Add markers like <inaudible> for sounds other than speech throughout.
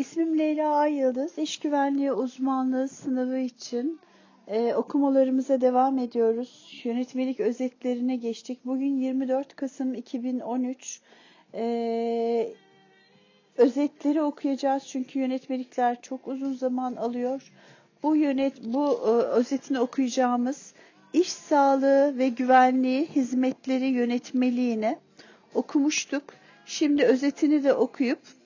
İsmim Leyla Ay Yıldız. İş güvenliği uzmanlığı sınavı için e, okumalarımıza devam ediyoruz. Yönetmelik özetlerine geçtik. Bugün 24 Kasım 2013. E, özetleri okuyacağız çünkü yönetmelikler çok uzun zaman alıyor. Bu yönet bu e, özetini okuyacağımız iş sağlığı ve güvenliği hizmetleri yönetmeliğini okumuştuk. Şimdi özetini de okuyup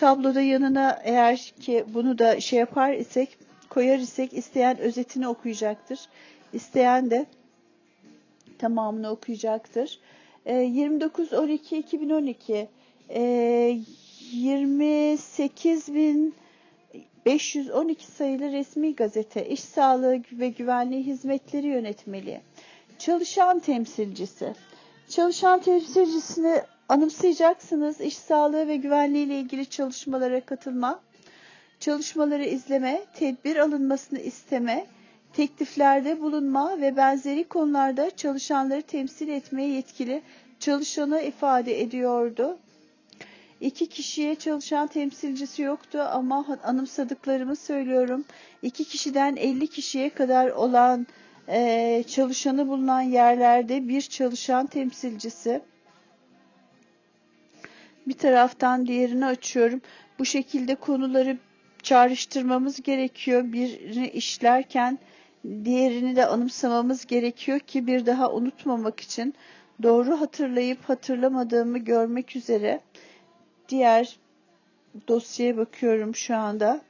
tabloda yanına eğer ki bunu da şey yapar isek koyar isek isteyen özetini okuyacaktır. İsteyen de tamamını okuyacaktır. E, 29 12 2012 e, 28.512 sayılı resmi gazete İş Sağlığı ve Güvenliği Hizmetleri Yönetmeliği Çalışan temsilcisi Çalışan temsilcisini anımsayacaksınız. İş sağlığı ve güvenliği ile ilgili çalışmalara katılma, çalışmaları izleme, tedbir alınmasını isteme, tekliflerde bulunma ve benzeri konularda çalışanları temsil etmeye yetkili çalışanı ifade ediyordu. İki kişiye çalışan temsilcisi yoktu ama anımsadıklarımı söylüyorum. İki kişiden 50 kişiye kadar olan e, çalışanı bulunan yerlerde bir çalışan temsilcisi. Bir taraftan diğerini açıyorum. Bu şekilde konuları çağrıştırmamız gerekiyor. Birini işlerken diğerini de anımsamamız gerekiyor ki bir daha unutmamak için doğru hatırlayıp hatırlamadığımı görmek üzere diğer dosyaya bakıyorum şu anda.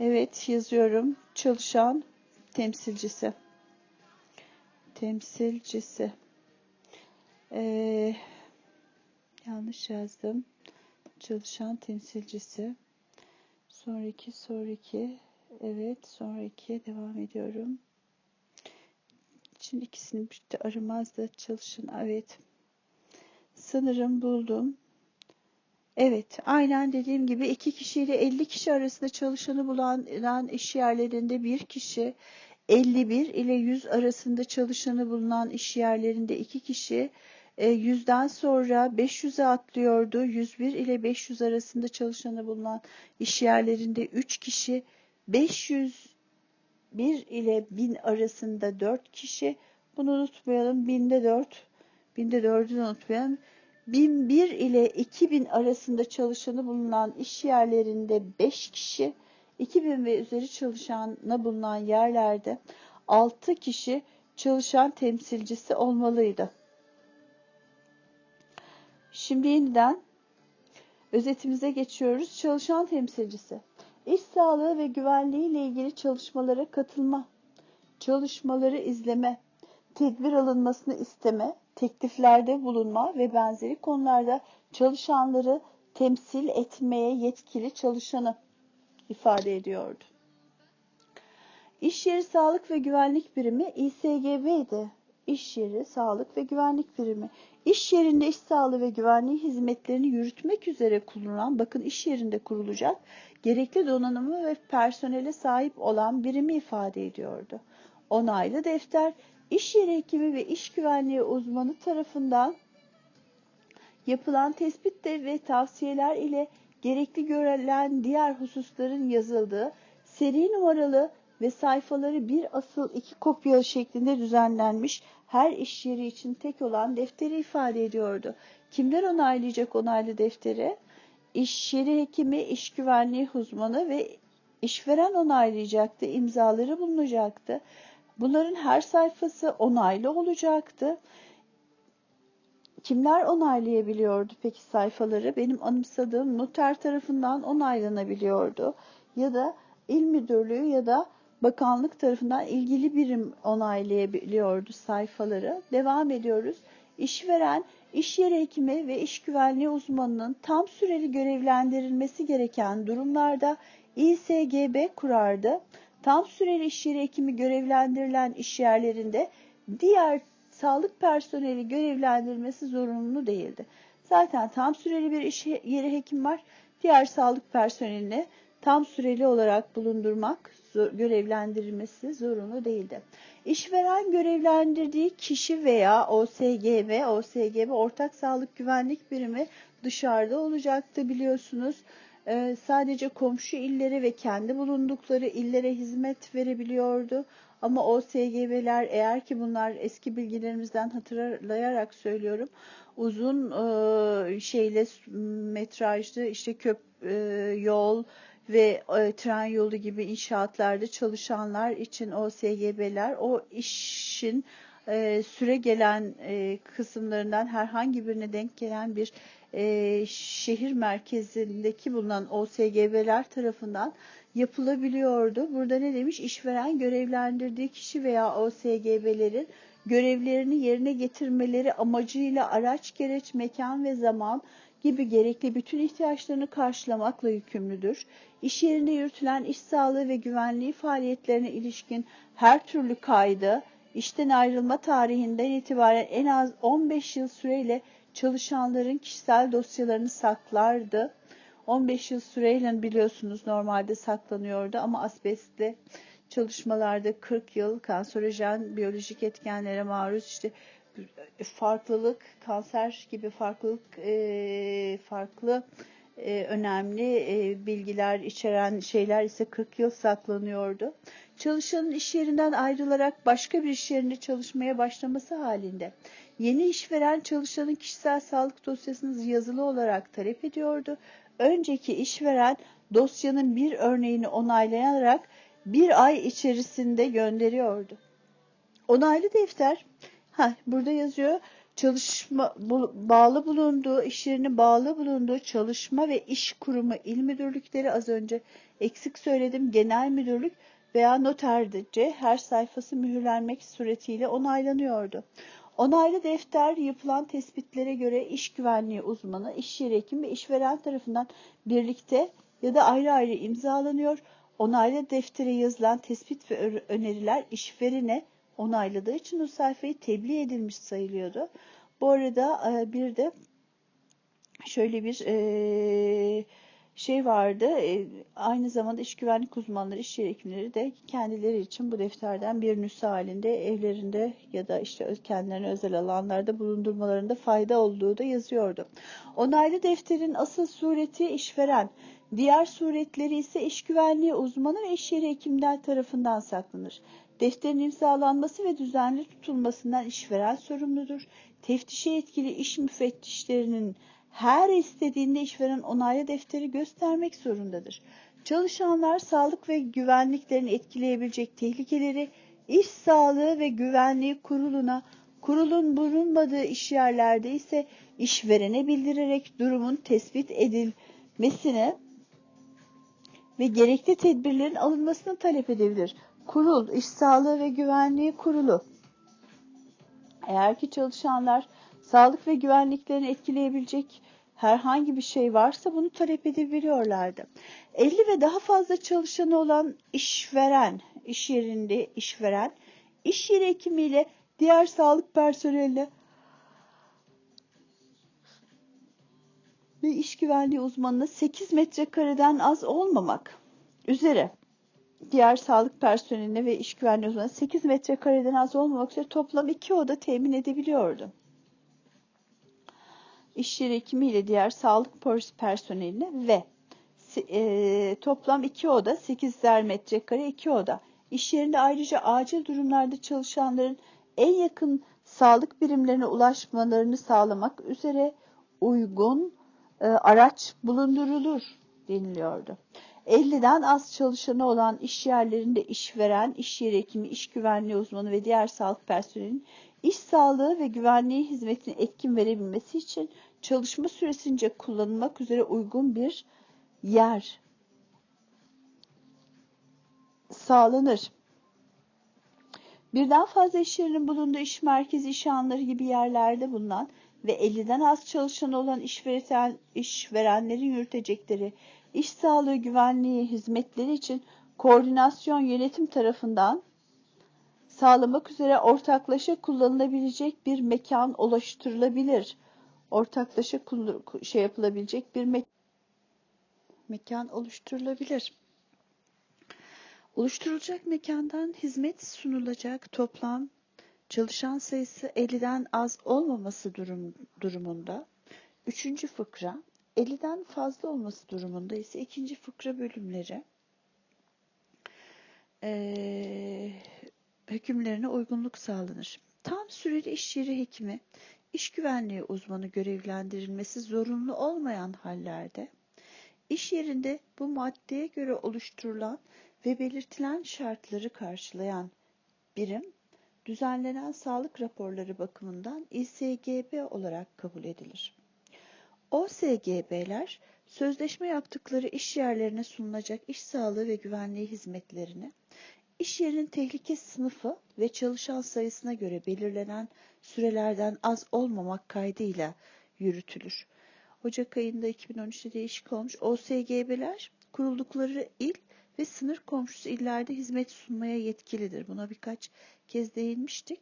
Evet yazıyorum. Çalışan temsilcisi. Temsilcisi. Ee, yanlış yazdım. Çalışan temsilcisi. Sonraki, sonraki. Evet, sonraki devam ediyorum. Şimdi ikisini birlikte aramaz da çalışın. Evet. Sanırım buldum. Evet, aynen dediğim gibi iki kişiyle 50 kişi arasında çalışanı bulan iş yerlerinde bir kişi, 51 ile 100 arasında çalışanı bulunan iş yerlerinde iki kişi, 100'den e, sonra 500'e atlıyordu. 101 ile 500 arasında çalışanı bulunan iş yerlerinde 3 kişi, 501 ile 1000 arasında 4 kişi. Bunu unutmayalım. 1000'de 4, 1000'de 4'ü unutmayalım. 1001 ile 2000 arasında çalışanı bulunan iş yerlerinde 5 kişi, 2000 ve üzeri çalışanı bulunan yerlerde 6 kişi çalışan temsilcisi olmalıydı. Şimdi yeniden özetimize geçiyoruz. Çalışan temsilcisi. İş sağlığı ve güvenliği ile ilgili çalışmalara katılma, çalışmaları izleme, tedbir alınmasını isteme, tekliflerde bulunma ve benzeri konularda çalışanları temsil etmeye yetkili çalışanı ifade ediyordu. İş yeri sağlık ve güvenlik birimi İSGB'ydi. İş yeri sağlık ve güvenlik birimi. İş yerinde iş sağlığı ve güvenliği hizmetlerini yürütmek üzere kullanılan, bakın iş yerinde kurulacak, gerekli donanımı ve personele sahip olan birimi ifade ediyordu. Onaylı defter, iş yeri hekimi ve iş güvenliği uzmanı tarafından yapılan tespit ve tavsiyeler ile gerekli görülen diğer hususların yazıldığı seri numaralı ve sayfaları bir asıl iki kopya şeklinde düzenlenmiş her iş yeri için tek olan defteri ifade ediyordu. Kimler onaylayacak onaylı defteri? İş yeri hekimi, iş güvenliği uzmanı ve işveren onaylayacaktı, imzaları bulunacaktı. Bunların her sayfası onaylı olacaktı. Kimler onaylayabiliyordu peki sayfaları? Benim anımsadığım noter tarafından onaylanabiliyordu. Ya da il müdürlüğü ya da bakanlık tarafından ilgili birim onaylayabiliyordu sayfaları. Devam ediyoruz. İşveren, iş yeri hekimi ve iş güvenliği uzmanının tam süreli görevlendirilmesi gereken durumlarda İSGB kurardı tam süreli iş yeri hekimi görevlendirilen iş yerlerinde diğer sağlık personeli görevlendirilmesi zorunlu değildi. Zaten tam süreli bir iş yeri hekim var. Diğer sağlık personelini tam süreli olarak bulundurmak, görevlendirilmesi zorunlu değildi. İşveren görevlendirdiği kişi veya OSGB, OSGB Ortak Sağlık Güvenlik Birimi dışarıda olacaktı biliyorsunuz. e, sadece komşu illere ve kendi bulundukları illere hizmet verebiliyordu. Ama o SGB'ler eğer ki bunlar eski bilgilerimizden hatırlayarak söylüyorum uzun e, şeyle metrajlı işte köp e, yol ve e, tren yolu gibi inşaatlarda çalışanlar için o SGB'ler o işin e, süre gelen e, kısımlarından herhangi birine denk gelen bir e, şehir merkezindeki bulunan OSGB'ler tarafından yapılabiliyordu. Burada ne demiş? İşveren görevlendirdiği kişi veya OSGB'lerin görevlerini yerine getirmeleri amacıyla araç, gereç, mekan ve zaman gibi gerekli bütün ihtiyaçlarını karşılamakla yükümlüdür. İş yerinde yürütülen iş sağlığı ve güvenliği faaliyetlerine ilişkin her türlü kaydı, işten ayrılma tarihinden itibaren en az 15 yıl süreyle çalışanların kişisel dosyalarını saklardı. 15 yıl süreyle biliyorsunuz normalde saklanıyordu ama asbestle çalışmalarda 40 yıl kanserojen biyolojik etkenlere maruz işte farklılık kanser gibi farklılık e, farklı e, önemli e, bilgiler içeren şeyler ise 40 yıl saklanıyordu. Çalışanın iş yerinden ayrılarak başka bir iş yerinde çalışmaya başlaması halinde yeni işveren çalışanın kişisel sağlık dosyasını yazılı olarak talep ediyordu. Önceki işveren dosyanın bir örneğini onaylayarak bir ay içerisinde gönderiyordu. Onaylı defter, ha burada yazıyor çalışma bağlı bulunduğu, iş yerine bağlı bulunduğu çalışma ve iş kurumu il müdürlükleri az önce eksik söyledim genel müdürlük veya noterce her sayfası mühürlenmek suretiyle onaylanıyordu. Onaylı defter yapılan tespitlere göre iş güvenliği uzmanı, iş yeri hekim ve işveren tarafından birlikte ya da ayrı ayrı imzalanıyor. Onaylı deftere yazılan tespit ve öneriler işverene onayladığı için o sayfayı tebliğ edilmiş sayılıyordu. Bu arada e, bir de şöyle bir e, şey vardı. E, aynı zamanda iş güvenlik uzmanları, iş yeri hekimleri de kendileri için bu defterden bir nüsha halinde evlerinde ya da işte kendilerine özel alanlarda bulundurmalarında fayda olduğu da yazıyordu. Onaylı defterin asıl sureti işveren, diğer suretleri ise iş güvenliği uzmanı ve iş yeri hekimler tarafından saklanır. Defterin imzalanması ve düzenli tutulmasından işveren sorumludur. Teftişe etkili iş müfettişlerinin her istediğinde işveren onaylı defteri göstermek zorundadır. Çalışanlar sağlık ve güvenliklerini etkileyebilecek tehlikeleri iş sağlığı ve güvenliği kuruluna, kurulun bulunmadığı iş yerlerde ise işverene bildirerek durumun tespit edilmesine ve gerekli tedbirlerin alınmasını talep edebilir. Kurul, iş sağlığı ve güvenliği kurulu. Eğer ki çalışanlar sağlık ve güvenliklerini etkileyebilecek herhangi bir şey varsa bunu talep edebiliyorlardı. 50 ve daha fazla çalışanı olan işveren, iş yerinde işveren, iş yeri hekimiyle diğer sağlık personeline ve iş güvenliği uzmanına 8 metrekareden az olmamak üzere diğer sağlık personeline ve iş güvenliği uzmanına 8 metrekareden az olmamak üzere toplam 2 oda temin edebiliyordu iş yeri hekimiyle diğer sağlık personeline ve e, toplam iki oda 8'er metrekare iki oda. İş yerinde ayrıca acil durumlarda çalışanların en yakın sağlık birimlerine ulaşmalarını sağlamak üzere uygun e, araç bulundurulur deniliyordu. 50'den az çalışanı olan iş yerlerinde işveren, iş yeri hekimi, iş güvenliği uzmanı ve diğer sağlık personelinin iş sağlığı ve güvenliği hizmetine etkin verebilmesi için çalışma süresince kullanılmak üzere uygun bir yer sağlanır. Birden fazla iş yerinin bulunduğu iş merkezi iş alanları gibi yerlerde bulunan ve 50'den az çalışan olan işveren, işverenlerin yürütecekleri iş sağlığı güvenliği hizmetleri için koordinasyon yönetim tarafından sağlamak üzere ortaklaşa kullanılabilecek bir mekan oluşturulabilir ortaklaşa şey yapılabilecek bir me mekan oluşturulabilir. Oluşturulacak mekandan hizmet sunulacak toplam çalışan sayısı 50'den az olmaması durum, durumunda. Üçüncü fıkra 50'den fazla olması durumunda ise ikinci fıkra bölümleri e, hükümlerine uygunluk sağlanır. Tam süreli iş yeri hekimi, iş güvenliği uzmanı görevlendirilmesi zorunlu olmayan hallerde, iş yerinde bu maddeye göre oluşturulan ve belirtilen şartları karşılayan birim, düzenlenen sağlık raporları bakımından İSGB olarak kabul edilir. OSGB'ler, sözleşme yaptıkları iş yerlerine sunulacak iş sağlığı ve güvenliği hizmetlerini İş yerinin tehlike sınıfı ve çalışan sayısına göre belirlenen sürelerden az olmamak kaydıyla yürütülür. Ocak ayında 2013'te değişik olmuş. OSGB'ler kuruldukları il ve sınır komşusu illerde hizmet sunmaya yetkilidir. Buna birkaç kez değinmiştik.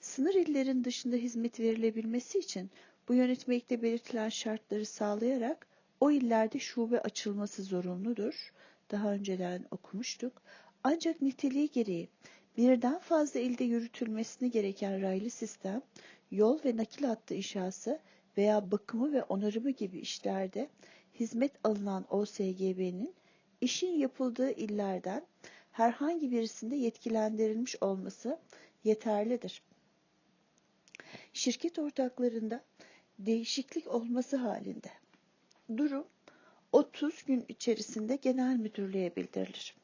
Sınır illerin dışında hizmet verilebilmesi için bu yönetmelikte belirtilen şartları sağlayarak o illerde şube açılması zorunludur. Daha önceden okumuştuk. Ancak niteliği gereği birden fazla ilde yürütülmesini gereken raylı sistem, yol ve nakil hattı inşası veya bakımı ve onarımı gibi işlerde hizmet alınan OSGB'nin işin yapıldığı illerden herhangi birisinde yetkilendirilmiş olması yeterlidir. Şirket ortaklarında değişiklik olması halinde durum 30 gün içerisinde genel müdürlüğe bildirilir.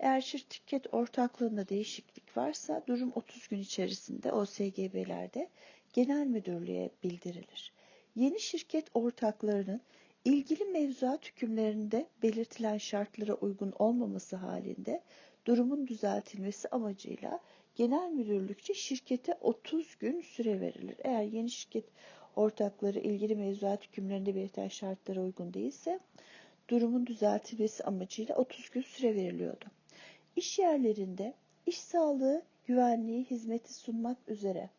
Eğer şirket ortaklığında değişiklik varsa durum 30 gün içerisinde OSGB'lerde genel müdürlüğe bildirilir. Yeni şirket ortaklarının ilgili mevzuat hükümlerinde belirtilen şartlara uygun olmaması halinde durumun düzeltilmesi amacıyla genel müdürlükçe şirkete 30 gün süre verilir. Eğer yeni şirket ortakları ilgili mevzuat hükümlerinde belirtilen şartlara uygun değilse durumun düzeltilmesi amacıyla 30 gün süre veriliyordu. İş yerlerinde iş sağlığı güvenliği hizmeti sunmak üzere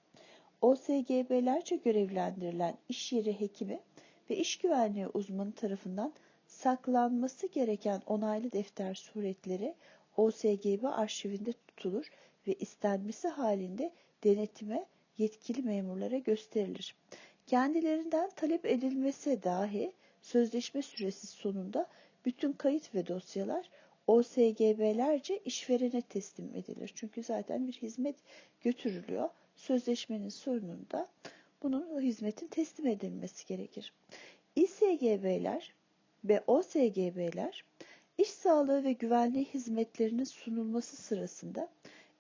OSGB'lerce görevlendirilen iş yeri hekimi ve iş güvenliği uzmanı tarafından saklanması gereken onaylı defter suretleri OSGB arşivinde tutulur ve istenmesi halinde denetime yetkili memurlara gösterilir. Kendilerinden talep edilmesi dahi sözleşme süresi sonunda bütün kayıt ve dosyalar OSGB'lerce işverene teslim edilir. Çünkü zaten bir hizmet götürülüyor. Sözleşmenin sonunda bunun hizmetin teslim edilmesi gerekir. İSGB'ler ve OSGB'ler iş sağlığı ve güvenliği hizmetlerinin sunulması sırasında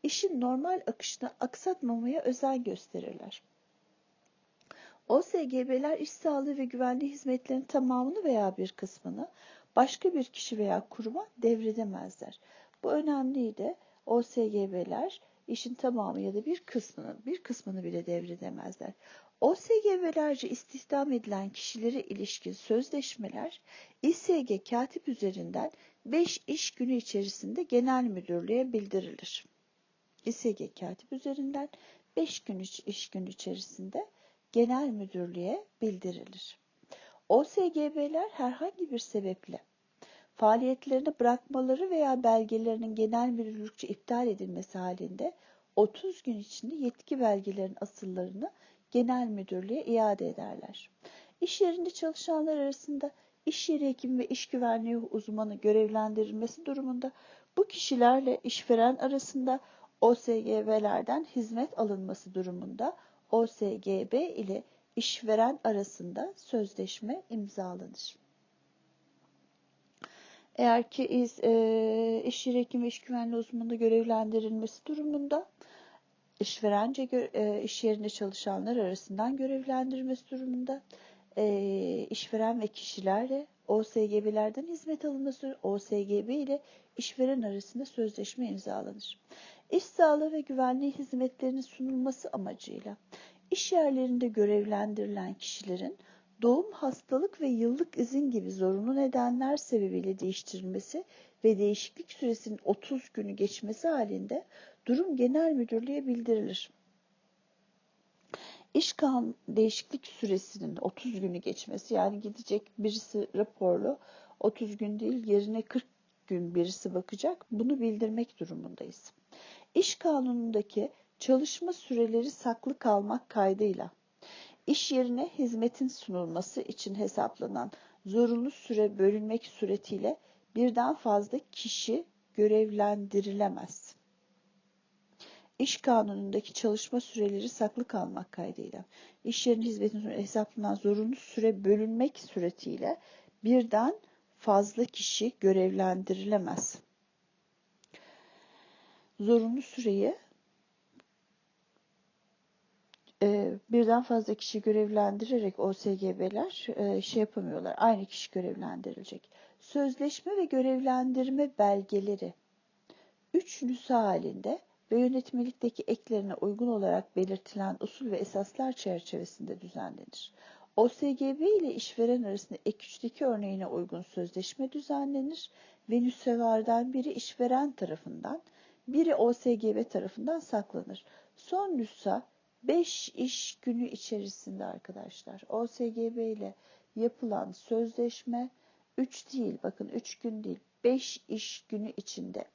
işin normal akışını aksatmamaya özen gösterirler. OSGB'ler iş sağlığı ve güvenliği hizmetlerinin tamamını veya bir kısmını başka bir kişi veya kuruma devredemezler. Bu önemliydi. OSGB'ler işin tamamı ya da bir kısmını, bir kısmını bile devredemezler. OSGB'lerce istihdam edilen kişilere ilişkin sözleşmeler İSG katip üzerinden 5 iş günü içerisinde genel müdürlüğe bildirilir. İSG katip üzerinden 5 gün iş günü içerisinde genel müdürlüğe bildirilir. OSGB'ler herhangi bir sebeple faaliyetlerini bırakmaları veya belgelerinin genel müdürlükçe iptal edilmesi halinde 30 gün içinde yetki belgelerin asıllarını genel müdürlüğe iade ederler. İş yerinde çalışanlar arasında iş yeri hekimi ve iş güvenliği uzmanı görevlendirilmesi durumunda bu kişilerle işveren arasında OSGB'lerden hizmet alınması durumunda OSGB ile işveren arasında sözleşme imzalanır. Eğer ki iz, e, iş yeri hekim ve iş güvenliği uzmanında görevlendirilmesi durumunda işverence e, iş yerinde çalışanlar arasından görevlendirilmesi durumunda e, işveren ve kişilerle OSGB'lerden hizmet alınması OSGB ile işveren arasında sözleşme imzalanır. İş sağlığı ve güvenliği hizmetlerinin sunulması amacıyla iş yerlerinde görevlendirilen kişilerin doğum, hastalık ve yıllık izin gibi zorunlu nedenler sebebiyle değiştirilmesi ve değişiklik süresinin 30 günü geçmesi halinde durum genel müdürlüğe bildirilir. İş kanun değişiklik süresinin 30 günü geçmesi yani gidecek birisi raporlu 30 gün değil yerine 40 gün birisi bakacak bunu bildirmek durumundayız. İş kanunundaki çalışma süreleri saklı kalmak kaydıyla iş yerine hizmetin sunulması için hesaplanan zorunlu süre bölünmek suretiyle birden fazla kişi görevlendirilemez. İş kanunundaki çalışma süreleri saklı kalmak kaydıyla iş yerinin hizmetinin hesaplanan zorunlu süre bölünmek suretiyle birden fazla kişi görevlendirilemez. Zorunlu süreyi e, birden fazla kişi görevlendirerek OSGB'ler e, şey yapamıyorlar. Aynı kişi görevlendirilecek. Sözleşme ve görevlendirme belgeleri üç nüsa halinde ve yönetmelikteki eklerine uygun olarak belirtilen usul ve esaslar çerçevesinde düzenlenir. OSGB ile işveren arasında ek 3'teki örneğine uygun sözleşme düzenlenir ve nüshevardan biri işveren tarafından, biri OSGB tarafından saklanır. Son nüsha 5 iş günü içerisinde arkadaşlar OSGB ile yapılan sözleşme 3 değil bakın 3 gün değil 5 iş günü içinde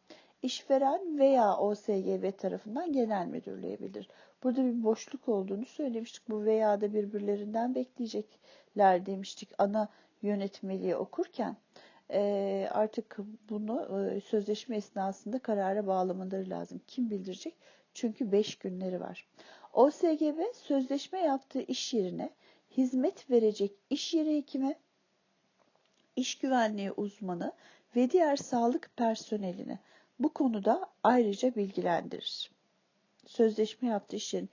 işveren veya OSGB tarafından genel müdürlüğe bildirir. Burada bir boşluk olduğunu söylemiştik. Bu veya da birbirlerinden bekleyecekler demiştik ana yönetmeliği okurken. E, artık bunu e, sözleşme esnasında karara bağlamaları lazım. Kim bildirecek? Çünkü 5 günleri var. OSGB sözleşme yaptığı iş yerine hizmet verecek iş yeri hekimi, iş güvenliği uzmanı ve diğer sağlık personelini bu konuda ayrıca bilgilendirir. Sözleşme yaptığı iş yerin,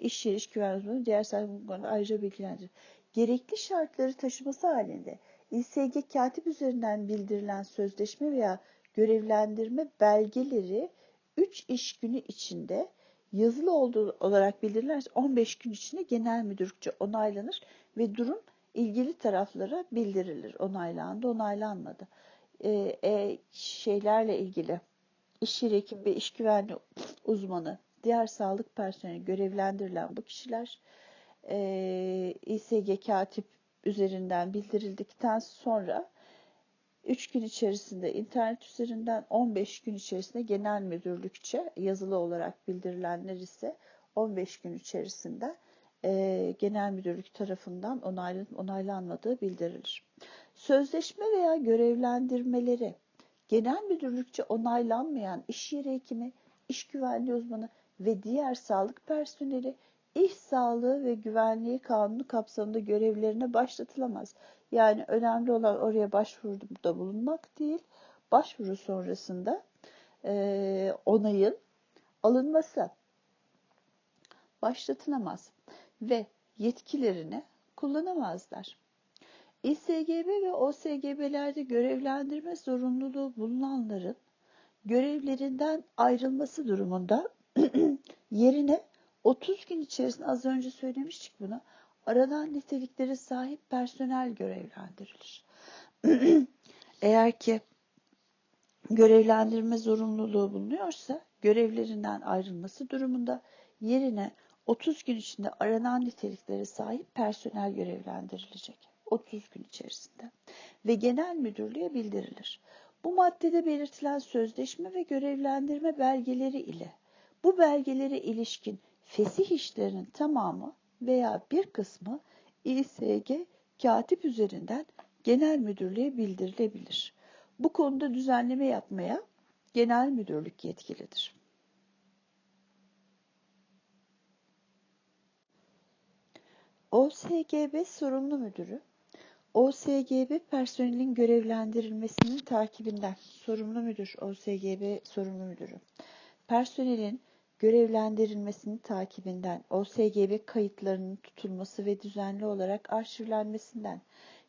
iş yeri iş güvenliği diğer konuda ayrıca bilgilendirir. Gerekli şartları taşıması halinde İSG katip üzerinden bildirilen sözleşme veya görevlendirme belgeleri 3 iş günü içinde yazılı olduğu olarak bildirilerse 15 gün içinde genel müdürlükçe onaylanır ve durum ilgili taraflara bildirilir. Onaylandı, onaylanmadı. Ee, e, şeylerle ilgili iş yeri hekim ve iş güvenliği uzmanı, diğer sağlık personeli görevlendirilen bu kişiler e, İSG katip üzerinden bildirildikten sonra 3 gün içerisinde internet üzerinden 15 gün içerisinde genel müdürlükçe yazılı olarak bildirilenler ise 15 gün içerisinde e, genel müdürlük tarafından onaylanmadığı bildirilir. Sözleşme veya görevlendirmeleri genel müdürlükçe onaylanmayan iş yeri hekimi, iş güvenliği uzmanı ve diğer sağlık personeli iş sağlığı ve güvenliği kanunu kapsamında görevlerine başlatılamaz. Yani önemli olan oraya başvuruda bulunmak değil, başvuru sonrasında e, onayın alınması başlatılamaz ve yetkilerini kullanamazlar. İSGB ve OSGB'lerde görevlendirme zorunluluğu bulunanların görevlerinden ayrılması durumunda <clears throat> yerine 30 gün içerisinde az önce söylemiştik bunu aranan nitelikleri sahip personel görevlendirilir. <clears throat> Eğer ki görevlendirme zorunluluğu bulunuyorsa görevlerinden ayrılması durumunda yerine 30 gün içinde aranan nitelikleri sahip personel görevlendirilecek. 30 gün içerisinde ve genel müdürlüğe bildirilir. Bu maddede belirtilen sözleşme ve görevlendirme belgeleri ile bu belgelere ilişkin fesih işlerinin tamamı veya bir kısmı İSG katip üzerinden genel müdürlüğe bildirilebilir. Bu konuda düzenleme yapmaya genel müdürlük yetkilidir. OSGB sorumlu müdürü OSGB personelin görevlendirilmesinin takibinden sorumlu müdür OSGB sorumlu müdürü personelin görevlendirilmesini takibinden, OSGB kayıtlarının tutulması ve düzenli olarak arşivlenmesinden,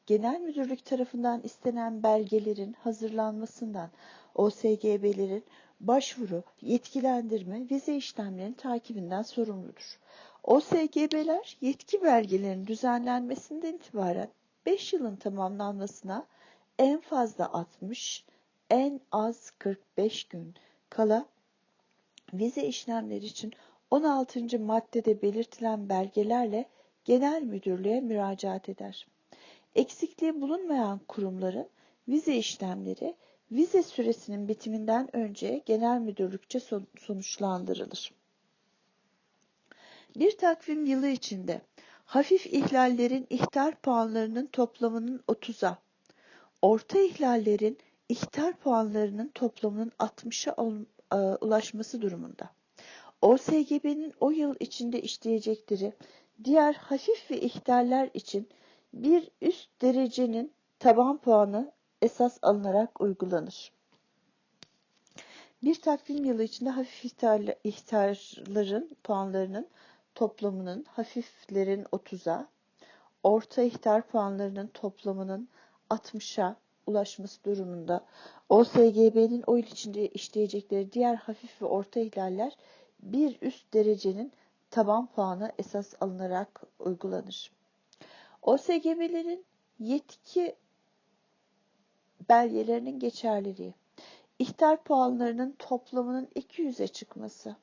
Genel Müdürlük tarafından istenen belgelerin hazırlanmasından, OSGB'lerin başvuru, yetkilendirme, vize işlemlerinin takibinden sorumludur. OSGB'ler yetki belgelerinin düzenlenmesinden itibaren 5 yılın tamamlanmasına en fazla 60, en az 45 gün kala vize işlemleri için 16. maddede belirtilen belgelerle genel müdürlüğe müracaat eder. Eksikliği bulunmayan kurumların vize işlemleri vize süresinin bitiminden önce genel müdürlükçe sonuçlandırılır. Bir takvim yılı içinde hafif ihlallerin ihtar puanlarının toplamının 30'a, orta ihlallerin ihtar puanlarının toplamının 60'a e, ulaşması durumunda. OSGB'nin o yıl içinde işleyecekleri diğer hafif ve ihtaller için bir üst derecenin taban puanı esas alınarak uygulanır. Bir takvim yılı içinde hafif ihtarların puanlarının toplamının hafiflerin 30'a, orta ihtar puanlarının toplamının 60'a ulaşması durumunda OSGB'nin o yıl içinde işleyecekleri diğer hafif ve orta ihlaller bir üst derecenin taban puanı esas alınarak uygulanır. OSGB'lerin yetki belgelerinin geçerliliği, ihtar puanlarının toplamının 200'e çıkması,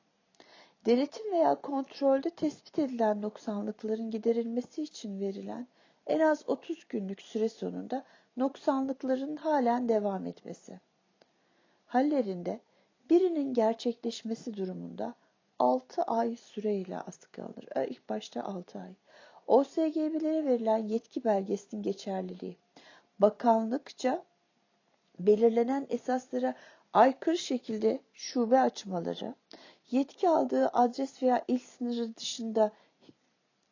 denetim veya kontrolde tespit edilen noksanlıkların giderilmesi için verilen en az 30 günlük süre sonunda noksanlıkların halen devam etmesi. Hallerinde birinin gerçekleşmesi durumunda 6 ay süreyle askı alınır. İlk başta 6 ay. OSGB'lere verilen yetki belgesinin geçerliliği. Bakanlıkça belirlenen esaslara aykırı şekilde şube açmaları, yetki aldığı adres veya il sınırı dışında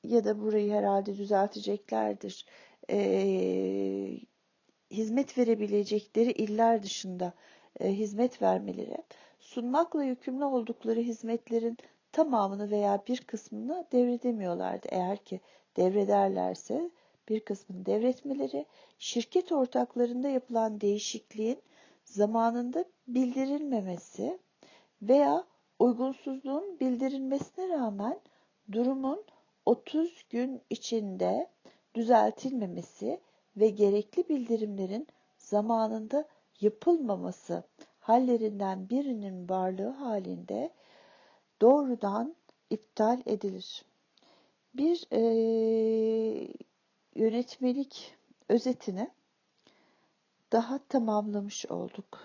ya da burayı herhalde düzelteceklerdir. E, hizmet verebilecekleri iller dışında e, hizmet vermeleri, sunmakla yükümlü oldukları hizmetlerin tamamını veya bir kısmını devredemiyorlardı. Eğer ki devrederlerse bir kısmını devretmeleri, şirket ortaklarında yapılan değişikliğin zamanında bildirilmemesi veya uygunsuzluğun bildirilmesine rağmen durumun 30 gün içinde düzeltilmemesi ve gerekli bildirimlerin zamanında yapılmaması hallerinden birinin varlığı halinde doğrudan iptal edilir. Bir e, yönetmelik özetini daha tamamlamış olduk.